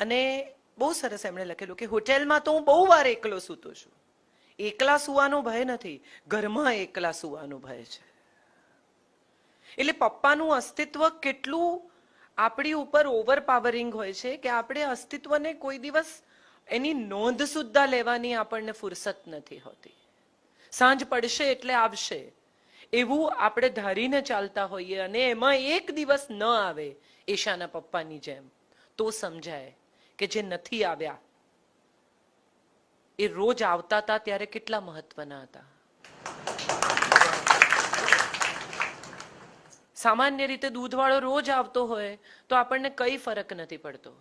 અને બહુ સરસ એમણે લખેલું કે હોટેલમાં તો હું બહુ વાર એકલો સૂતો છું. એકલા સુવાનો ભય નથી, ઘરમાં એકલા સુવાનો ભય છે. એટલે પપ્પાનું અસ્તિત્વ કેટલું આપણી ઉપર ઓવર હોય છે કે આપણે અસ્તિત્વને કોઈ દિવસ એની નોંધ સુદ્ધા લેવાની આપણને ફુરસત નથી હોતી. સાંજ પડશે એટલે આવશે. એવું આપણે ધારીને ચાલતા હોઈએ અને એમાં એક દિવસ ન આવે ઈશાના પપ્પાની જેમ. તો સમજાય. કે જે નથી આવ્યા, એ રોજ આવતા હતા ત્યારે કેટલા મહત્વના હતા? સામાન્ય રીતે દૂધવાળો રોજ આવતો હોય તો આપણને કઈ ફરક નથી પડતો.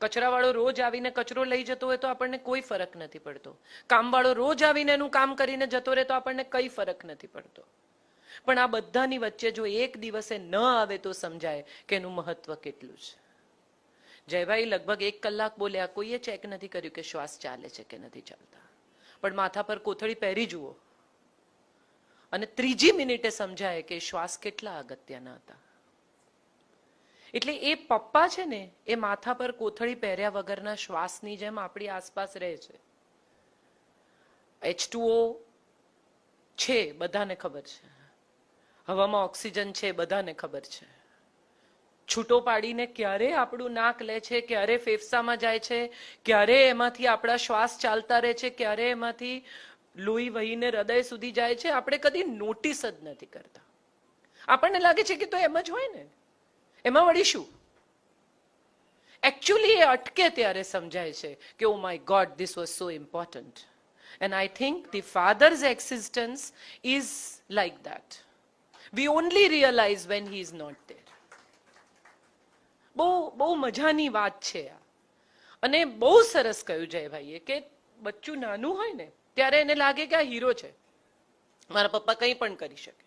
કચરાવાળો રોજ આવીને કચરો લઈ જતો હોય તો આપણને કોઈ ફરક નથી પડતો. કામવાળો રોજ આવીને એનું કામ કરીને જતો રહે તો આપણને કઈ ફરક નથી પડતો. પણ આ બધાની વચ્ચે જો એક દિવસે ન આવે તો સમજાય કે એનું મહત્વ કેટલું છે. જયભાઈ, લગભગ એક કલાક બોલ્યા, કોઈએ ચેક નથી કર્યું કે શ્વાસ ચાલે છે કે નથી ચાલતા. પણ માથા પર કોથળી પહેરી જુઓ. અને ત્રીજી મિનિટે સમજાય કે શ્વાસ કેટલા અગત્યના હતા. એટલે એ પપ્પા છે ને, એ માથા પર કોથળી પહેર્યા વગરના શ્વાસની જેમ આપણી આસપાસ રહે છે. એચ છે, બધાને ખબર છે. હવામાં ઓક્સિજન છે, બધાને ખબર છે. છૂટો પાડીને ક્યારે આપણું નાક લે છે, ક્યારે ફેફસામાં જાય છે, ક્યારે એમાંથી આપણા શ્વાસ ચાલતા રહે છે, ક્યારે એમાંથી લોહી વહીને હૃદય સુધી જાય છે, આપણે કદી નોટિસ જ નથી કરતા. આપણને લાગે છે કે તો એમ જ હોય ને. એમાં વળી શું? એકચ્યુઅલી એ અટકે ત્યારે સમજાય છે કે ઓ my god this was so important and I think the father's existence is like that we only realize when he is not there બહુ બહુ મજાની વાત છે આ. અને બહુ સરસ કહ્યું જયભાઈએ કે બચ્ચું નાનું હોય ને, ત્યારે એને લાગે કે આ હીરો છે. મારા પપ્પા કંઈ પણ કરી શકે.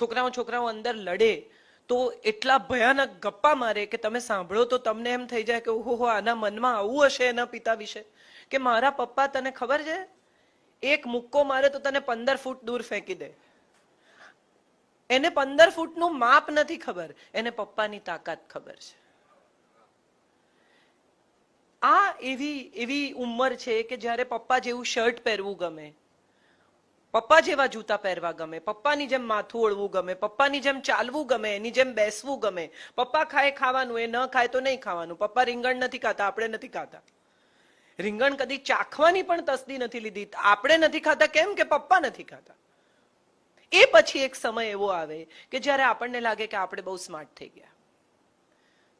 છોકરાઓ છોકરાઓ અંદર લડે તો એટલા ભયાનક ગપ્પા મારે કે તમે સાંભળો તો તમને એમ થઈ જાય કે ઓહો આના મનમાં આવું હશે એના પિતા વિશે? કે મારા પપ્પા તને ખબર છે? એક મુક્કો મારે તો તને પંદર ફૂટ દૂર ફેંકી દે. એને પંદર ફૂટનું માપ નથી ખબર. એને પપ્પાની તાકાત ખબર છે. આ એવી એવી ઉંમર છે કે જ્યારે પપ્પા જેવું શર્ટ પહેરવું ગમે, પપ્પા જેવા જૂતા પહેરવા ગમે, પપ્પાની જેમ માથું ઓળવું ગમે, પપ્પાની જેમ ચાલવું ગમે, એની જેમ બેસવું ગમે. પપ્પા ખાય ખાવાનું, એ ન ખાય તો નહીં ખાવાનું. પપ્પા રીંગણ નથી ખાતા, આપણે નથી ખાતા. રીંગણ કદી ચાખવાની પણ તસદી નથી લીધી. આપણે નથી ખાતા, કેમ કે પપ્પા નથી ખાતા. એ પછી એક સમય એવો આવે કે જ્યારે આપણને લાગે કે આપણે બહુ સ્માર્ટ થઈ ગયા.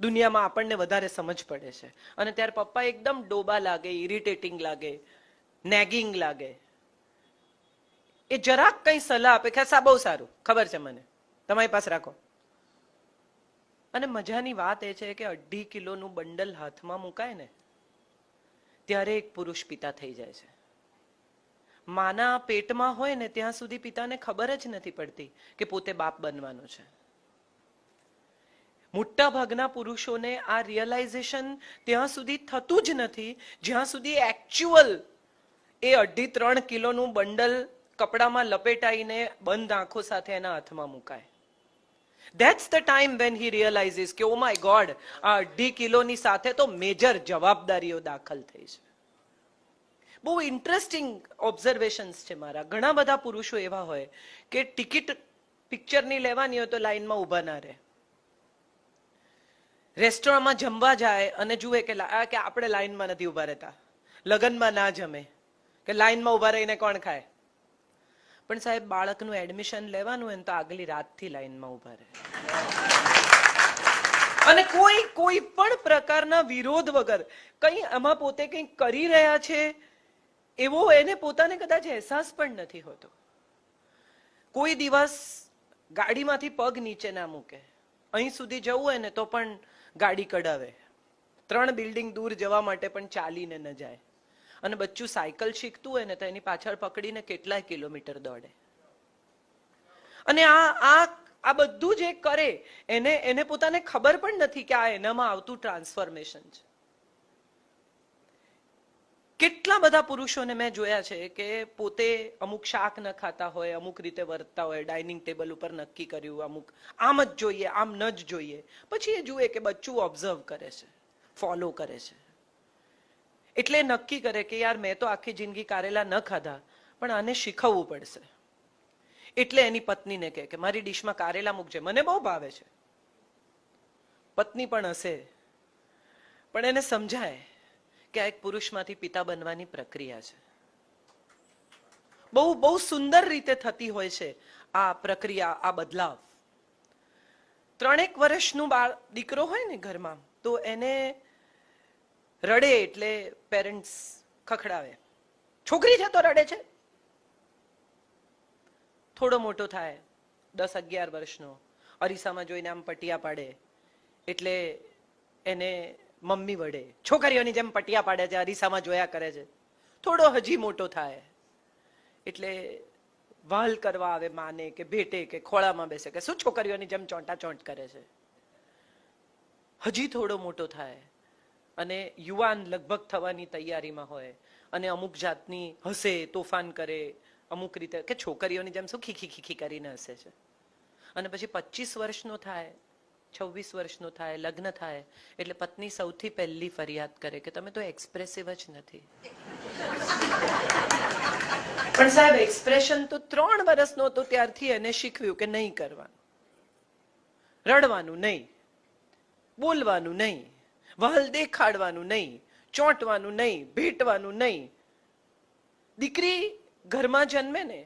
દુનિયામાં આપણને વધારે સમજ પડે છે. અને ત્યારે પપ્પા એકદમ ડોબા લાગે ઇરિટેટિંગ લાગે નેગિંગ લાગે. એ જરાક કંઈ સલાહ આપે કે સા, બહુ સારું, ખબર છે મને. તમારી પાસે રાખો. અને મજાની વાત એ છે કે અઢી કિલોનું બંડલ હાથમાં મુકાય ને, ત્યારે એક પુરુષ પિતા થઈ જાય છે. માના પેટમાં હોય ને ત્યાં સુધી પિતાને ખબર જ નથી પડતી કે પોતે બાપ બનવાનો છે. મોટા ભાગના પુરુષોને આ રિયલાઇઝેશન ત્યાં સુધી થતું જ નથી. જ્યાં સુધી એકચ્યુઅલ એ અઢી ત્રણ કિલોનું બંડલ કપડામાં લપેટાઈને બંધ આંખો સાથે એના હાથમાં મુકાય. That's the time when he realizes કે ઓ માય ગોડ આ અઢી કિલોની સાથે તો મેજર જવાબદારીઓ દાખલ થઈ છે. બહુ ઇન્ટરેસ્ટિંગ ઓબ્ઝર્વેશન્સ છે મારા. ઘણા બધા પુરુષો એવા હોય કે ટિકિટ પિક્ચરની લેવાની હોય તો લાઈનમાં ઊભા ના રહે. રેસ્ટોરન્ટમાં જમવા જાય અને જુએ કે કે આપણે લાઈનમાં નથી ઊભા રહેતા. લગ્નમાં ના જમે. કે લાઈનમાં ઊભા રહીને કોણ ખાય? પણ સાહેબ, બાળકનું એડમિશન લેવાનું હોય તો આગલી રાતથી લાઈનમાં ઊભા રહે. અને કોઈ કોઈ પણ પ્રકારના વિરોધ વગર કંઈ આમાં પોતે કંઈ કરી રહ્યા છે એવો એને પોતાને કદાચ અહેસાસ પણ નથી હોતો. કોઈ દિવસ ગાડીમાંથી પગ નીચે ના મૂકે. અહીં સુધી જવું હોય ને તો પણ ગાડી કઢાવે. ત્રણ બિલ્ડિંગ દૂર જવા માટે પણ ચાલીને ન જાય. અને બચ્ચું સાયકલ શીખતું હોય ને તો એની પાછળ પકડીને કેટલાય કિલોમીટર દોડે. અને આ આ આ બધું જે કરે, એને એને પોતાને ખબર પણ નથી કે આ એનામાં આવતું ટ્રાન્સફોર્મેશન છે. કેટલા બધા પુરુષોને મેં જોયા છે કે પોતે અમુક શાક ન ખાતા હોય, અમુક રીતે વર્તતા હોય, ડાઇનિંગ ટેબલ ઉપર નક્કી કર્યું, અમુક આમ જ જોઈએ, આમ ન જ જોઈએ. પછી એ જુએ કે બચ્ચું ઓબ્ઝર્વ કરે છે ફોલો કરે છે. એટલે નક્કી કરે કે યાર મેં તો આખી જિંદગી કારેલા ન ખાધા, પણ આને શીખવવું પડશે. એટલે એની પત્નીને કહે કે મારી ડીશમાં કારેલા મૂકજે મને બહુ ભાવે છે. પત્ની પણ હશે. પણ એને સમજાય. કે એક પુરુષમાંથી પિતા બનવાની પ્રક્રિયા છે. બહુ બહુ સુંદર રીતે થતી હોય છે આ પ્રક્રિયા, આ બદલાવ. ત્રણેક વર્ષનું બાળ દીકરો હોય ને ઘરમાં, તો એને રડે એટલે પેરેન્ટ્સ ખખડાવે. છોકરી છે તો રડે છે. થોડો મોટો થાય, દસ અગિયાર વર્ષનો, અરીસામાં જોઈને આમ પટિયા પાડે, એટલે એને મમ્મી વડે. છોકરીઓની જેમ પટિયા પાડે છે, અરીસામાં જોયા કરે છે. થોડો હજી મોટો થાય. એટલે વાલ કરવા આવે માને કે ભેટે કે ખોળામાં બેસે કે શું છોકરીઓની જેમ ચોંટા ચોંટ કરે છે. હજી થોડો મોટો થાય. અને યુવાન લગભગ થવાની તૈયારીમાં હોય. અને અમુક જાતની હસે, તોફાન કરે, અમુક રીતે કે છોકરીઓની જેમ શું ખીખી ખીખી કરીને હસે છે. અને પછી પચીસ વર્ષનો થાય. છવ્વીસ વર્ષનો થાય, લગ્ન થાય, એટલે પત્ની સૌથી પહેલી ફરિયાદ કરે કે તમે તો એક્સપ્રેસિવ જ નથી. પણ સાહેબ એક્સપ્રેશન તો ત્રણ વર્ષનો હતો ત્યારથી એને શીખવ્યું કે નહીં કરવાનું. રડવાનું નહીં, બોલવાનું નહીં, વહલ દેખાડવાનું નહીં, ચોંટવાનું નહીં, ભેટવાનું નહીં. દીકરી ઘરમાં જન્મે ને,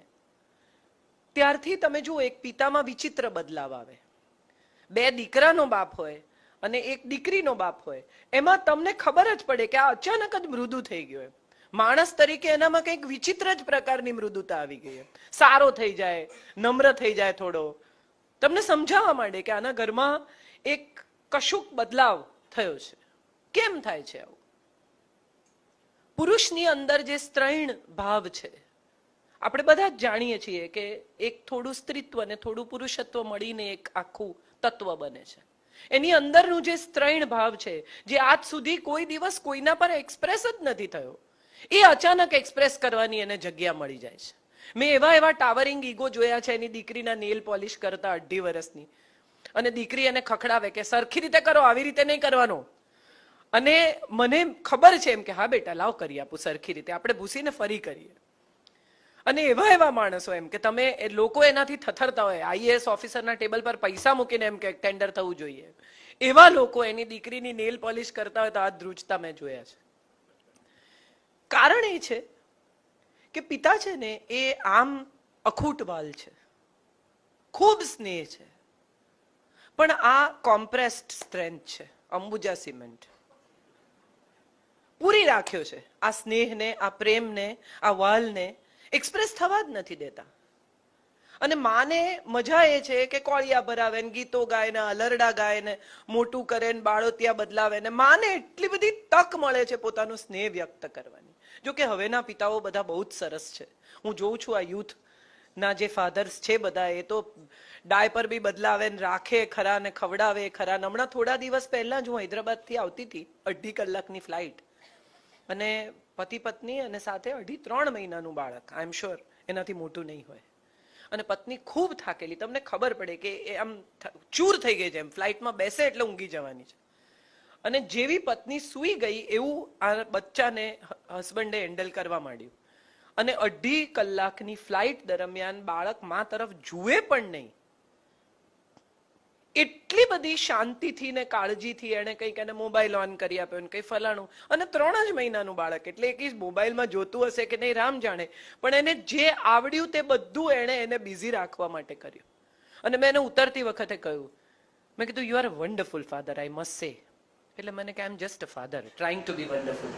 ત્યારથી તમે જુઓ, એક પિતામાં વિચિત્ર બદલાવ આવે. બે દીકરાનો બાપ હોય અને એક દીકરીનો બાપ હોય, એમાં તમને ખબર જ પડે કે આ અચાનક જ મૃદુ થઈ ગયો એમ. માણસ તરીકે એનામાં કંઈક વિચિત્ર જ પ્રકારની મૃદુતા આવી ગઈ સારો થઈ જાય, નમ્ર થઈ જાય થોડો. તમને સમજાવવા માંડે કે આના ઘરમાં એક કશુંક બદલાવ થયો છે. કેમ થાય છે આવું? પુરુષની અંદર જે સ્ત્રૈણ ભાવ છે, આપણે બધા જ જાણીએ છીએ કે એક થોડું સ્ત્રીત્વ અને થોડું પુરુષત્વ મળીને એક આખું તત્વ બને છે. એની અંદરનું જે સ્ત્રૈણ ભાવ છે, જે આજ સુધી કોઈ દિવસ કોઈના પર એક્સપ્રેસ જ નથી થયો, એ અચાનક એક્સપ્રેસ કરવાની એને જગ્યા મળી જાય છે. મેં એવા એવા ટાવરિંગ ઈગો જોયા છે, એની દીકરીના નેલ પોલિશ કરતા અઢી વર્ષની. અને દીકરી એને ખખડાવે કે સરખી રીતે કરો, આવી રીતે નહીં કરવાનો. અને મને ખબર છે એમ કે, હા બેટા, લાવ કરી આપું સરખી રીતે, આપણે ભૂસીને ફરી કરીએ. અને એવા એવા માણસો એમ કે તમે એ લોકો એનાથી થથરતા હોય. આઈએએસ ઓફિસરના ટેબલ પર પૈસા મૂકીને એમ કે ટેન્ડર થવું જોઈએ. એવા લોકો એની દીકરીની નેલ પોલિશ કરતા હોય તો આ ધ્રુજતા મેં જોયા છે. કારણ એ છે કે પિતા છે ને એ આમ અખૂટ વાલ છે. ખૂબ સ્નેહ છે. પણ આ કોમ્પ્રેસ્ડ સ્ટ્રેન્થ છે. અંબુજા સિમેન્ટ. પૂરી રાખ્યો છે. આ સ્નેહને, આ પ્રેમને, આ વાલને એક્સપ્રેસ થવા જ નથી દેતા. અને માને મજા એ છે કે કોળિયા ભરાવે ને ગીતો ગાય ને અલરડા ગાય ને મોટું કરે ને બાળોતિયા બદલાવે ને માને એટલી બધી તક મળે છે પોતાનું સ્નેહ વ્યક્ત કરવાની. જો કે હવેના પિતાઓ બધા બહુ જ સરસ છે. હું જોઉં છું આ યુથ ના જે ફાધર્સ છે બધા એ તો ડાયપર બી બદલાવે ને રાખે, ખરા ને ખવડાવે, ખરા ને હમણાં થોડા દિવસ પહેલા જ હું હૈદરાબાદથી આવતી હતી અઢી કલાકની ફ્લાઇટ અને પતિ પત્ની અને સાથે અઢી ત્રણ મહિનાનું બાળક. આઈ એમ શ્યોર એનાથી મોટું નહીં હોય. અને પત્ની ખૂબ થાકેલી. તમને ખબર પડે કે એ આમ ચૂર થઈ ગઈ છે એમ. ફ્લાઇટમાં બેસે એટલે ઊંઘી જવાની છે. અને જેવી પત્ની સૂઈ ગઈ, એવું આ બચ્ચાને હસબન્ડે હેન્ડલ કરવા માંડ્યું. અને અઢી કલાકની ફ્લાઇટ દરમિયાન બાળક મા તરફ જુએ પણ નહીં. એટલી બધી શાંતિથી ને કાળજીથી એને કંઈક એને મોબાઈલ ઓન કરી આપ્યો ને કંઈ ફલાણું. અને ત્રણ જ મહિનાનું બાળક એટલે એક મોબાઈલમાં જોતું હશે કે નહીં, રામ જાણે. પણ એને જે આવડ્યું તે બધું એણે એને બિઝી રાખવા માટે કર્યું. અને મેં એને ઉતરતી વખતે કહ્યું, મેં કીધું you are a wonderful father I must say એટલે મને કે I am just father trying to be wonderful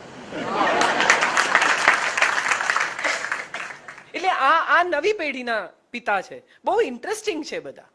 એટલે આ આ નવી પેઢીના પિતા છે. બહુ ઇન્ટરેસ્ટિંગ છે બધા.